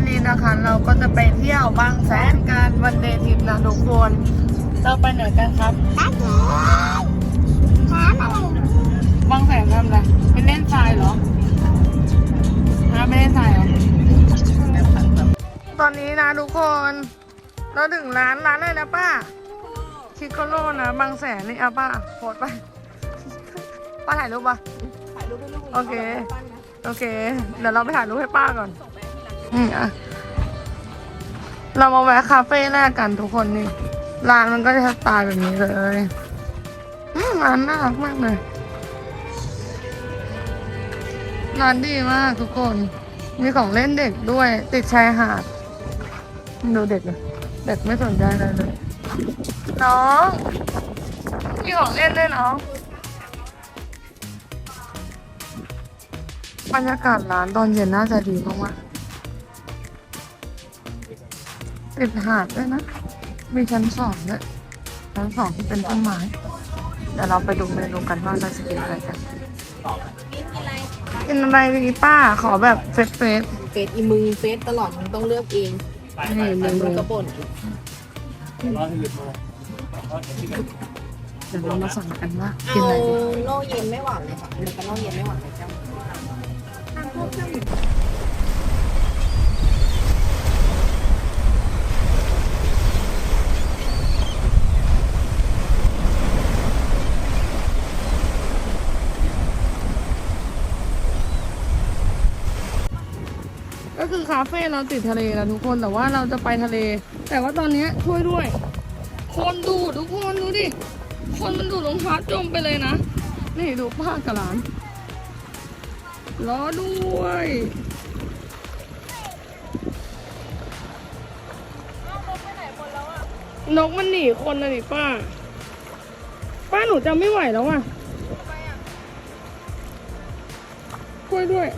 วันนี้นะคะเราก็จะไปเที่ยวบางแสนกันวันเดย์ทริปนะทุกคนเราไปไหนกันครับตักเลยถามอะไรบางแสนทำอะไรไปเล่นทรายเหรอฮะไปเล่นทรายเหรอตอนนี้นะทุกคนเราถึงร้านร้านอะไรนะป้าชิคโกโลนะบางแสนนี่เอาป้าโพสต์ไปป้าถ่ายรูปปะถ่ายรูปให้ลูกโอเค โอเค เดี๋ยวเราไปถ่ายรูปให้ป้าก่อน อืมอะ เรามาแวะคาเฟ่แรกกันทุกคนนี่ ร้านมันก็จะสไตล์แบบนี้เลยร้านน่ารักมากเลย ร้านดีมากทุกคน มีของเล่นเด็กด้วย ติดชายหาด ดูเด็กเลยเด็กไม่สนใจอะไรเลย น้อง มีของเล่นด้วยน้องบรรยากาศร้านตอนเย็นน่าจะดีมากๆ ติดหาดด้วยนะ มีชั้นสองด้วยชั้นสองที่เป็นต้นไม้เดี๋ยวเราไปดูเมนูกันว่าเราจะกินอะไรกันกินอะไรดีป้าขอแบบเฟสเฟสเฟซอีมึงเฟซตลอดมึงต้องเลือกเองนี่เมมึนูงก็บ่นเดี๋ยวเรามาสั่งกันว่าเอากินอะไรดีโน่เย็นไม่หวานเลยค่ะหรือก็โน่เย็นไม่หวานเลยเจ้า คือคาเฟ่เราติดทะเลนะทุกคนแต่ว่าเราจะไปทะเล แต่ว่าตอนนี้ช่วยด้วย คนดูทุกคนดูดิ คนมันดูดรองเท้าจมไปเลยนะ นี่ดูป้ากับหลานรอด้วยนกมันหนีคนนะนี่ป้า ป้าหนูจะไม่ไหวแล้วอะช่วยด้วย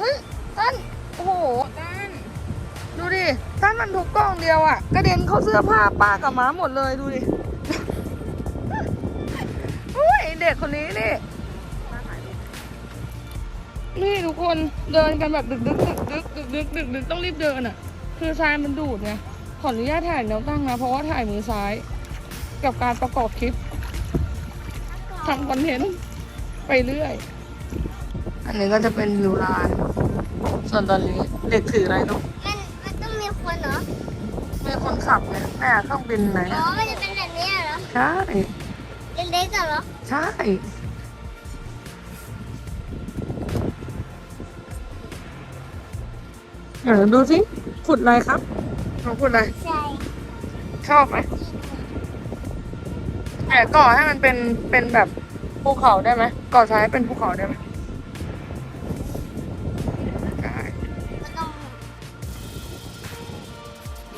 ฮ้ยท่านโอ้โหต้านดูดิท่านมันถูกกล้องเดียวอะกระเด็นเข้าเสื้อผ้าป้ากับม้าหมดเลยดูดิอุ้ยเด็กคนนี้นี่นี่ทุกคนเดินกันแบบดึกดึกดึกดึกดึกดึกดึกดึกต้องรีบเดินอะ คือทรายมันดูดไงขออนุญาตถ่ายแนวตั้งนะ เพราะว่าถ่ายมือซ้าย กับการประกอบคลิปทำคอนเทนต์ไปเรื่อย อันนี้ก็จะเป็นยูราน ส่วนตอนนี้เด็กถืออะไรลูกมันมันต้องมีคนเหรอ มีคนขับเนี่ยแม่เครื่องบินไหนอ๋ออะมันจะเป็นแบบนี้เหรอ ใช่เล็กๆเหรอ ใช่เดี๋ยวดูสิขุดอะไรครับน้องขุดอะไรใช่ชอบไหมแต่ก่อให้มันเป็นเป็นแบบภูเขาได้ไหมก่อใช้ายเป็นภูเขาได้ไหม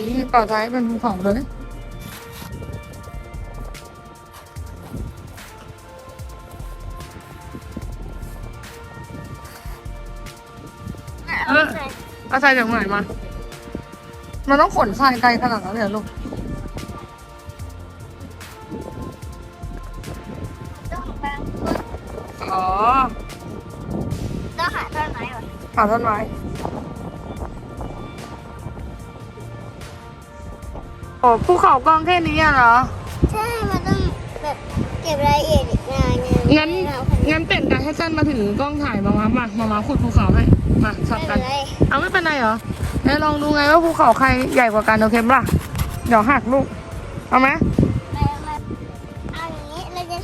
นี่ก่อใช้ายเป็นภูเขาเลยเออเอาทรายจากไหนมา มันต้องขนทรายไกลขนาดนั้นเลยเหรอลูก ต้องแปลงอ๋อต้องหาต้นไม้ก่อนหาต้นไม้ โอ้ภูเขากองแค่นี้อะเหรอ ใช่ มันต้องแบบเก็บรายละเอียดอีกนานไงงั้น งั้นเป็ดกันให้จันมาถึงกล้องถ่ายมามามามามาขุดภูเขาให้ มาช็อตไม่กัเป็นนไรเอาไม่เป็นไรเหรอเดี๋ยวลองดูไงว่าภูเขาใครใหญ่กว่ากันโอเคปะล่ะเดี๋ยวหักลูก เอาไหมไม่ไม่เอาอย่างนี้เราจะ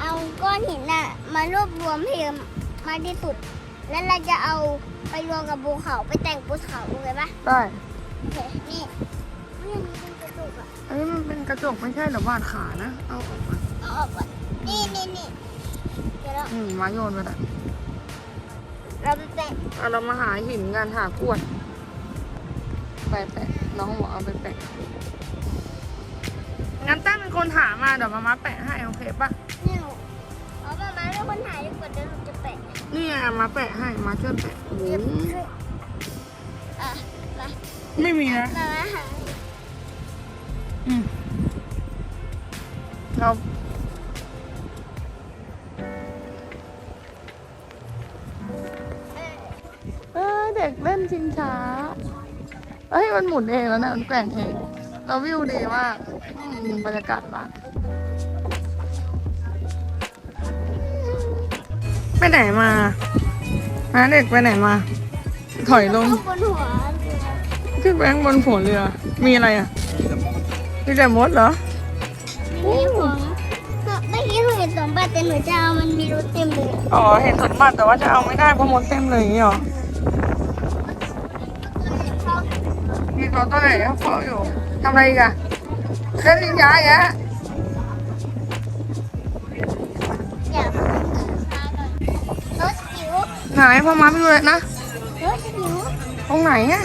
เอาก้อนหินน่ะมารวบรวมให้เยอะมากที่สุด แล้วเราจะเอาไปรวมกับภูเขาไปแต่งภูเขาโอเคปะได้โอเค นี่ นี่มันเป็นกระดูกอะอันนี้มันเป็นกระจกไม่ใช่เหรอวาดขานะ เอาออกมาเอาออกก่อนนี่นี่นี่เดี๋ยวเราอืมมาโยนไปละเราไปแต่งเอาเรามาหาหินกันหากรวด ไปแปะน้องบอกเอาไปแปะงั้นตั้งเป็นคนหามาเดี๋ยวมามาแปะให้โอเคปะนี่หนูเอาประมาณให้คนถ่ายดีกว่าเดี๋ยวหนูจะแปะนี่ไงมาแปะให้มาช่วยแปะโอ้โหเดี๋ยวช่วยอะมาไม่มีนะมามาหาอืม เราเด็กเล่นชิงช้า เอ้ย มันหมุนเองแล้วนะ มันแกว่งเอง เราวิวดีมากอืมบรรยากาศมากไปไหนมาฮะเด็กไปไหนมา ถอยลงข้างบนหัวขึ้นไปข้างบนหัวเรือ มีอะไรอะ มีแต่มดเหรอ มีของเมื่อกี้หนูเห็นสมบัติแต่หนูจะเอามันมีรถเต็มเลยอ๋อ เห็นสมบัติแต่ว่าจะเอาไม่ได้เพราะมดเต็มเลยอย่างนี้หรอมีตัวตัวไหนเขาเฝ้าอยู่ทำอะไรอีกอะเล่นลิงย้ายอะอยากรถจิ๋วไหนพ่อมาไปดูเลยนะรถจิ๋วตรงไหนอะ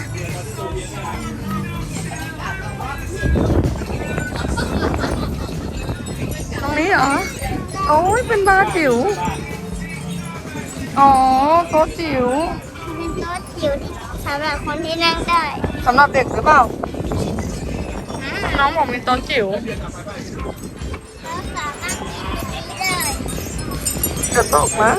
เหรอ โอ้ยเป็นบาร์จิ๋ว อ๋อโต๊ะจิ๋วเป็นรถจิ๋วที่สำหรับคนที่นั่งได้สำหรับเด็กหรือเปล่า น้องบอกมีโต๊ะจิ๋วแล้วสามารถกินตรงนี้ได้จะตกนะ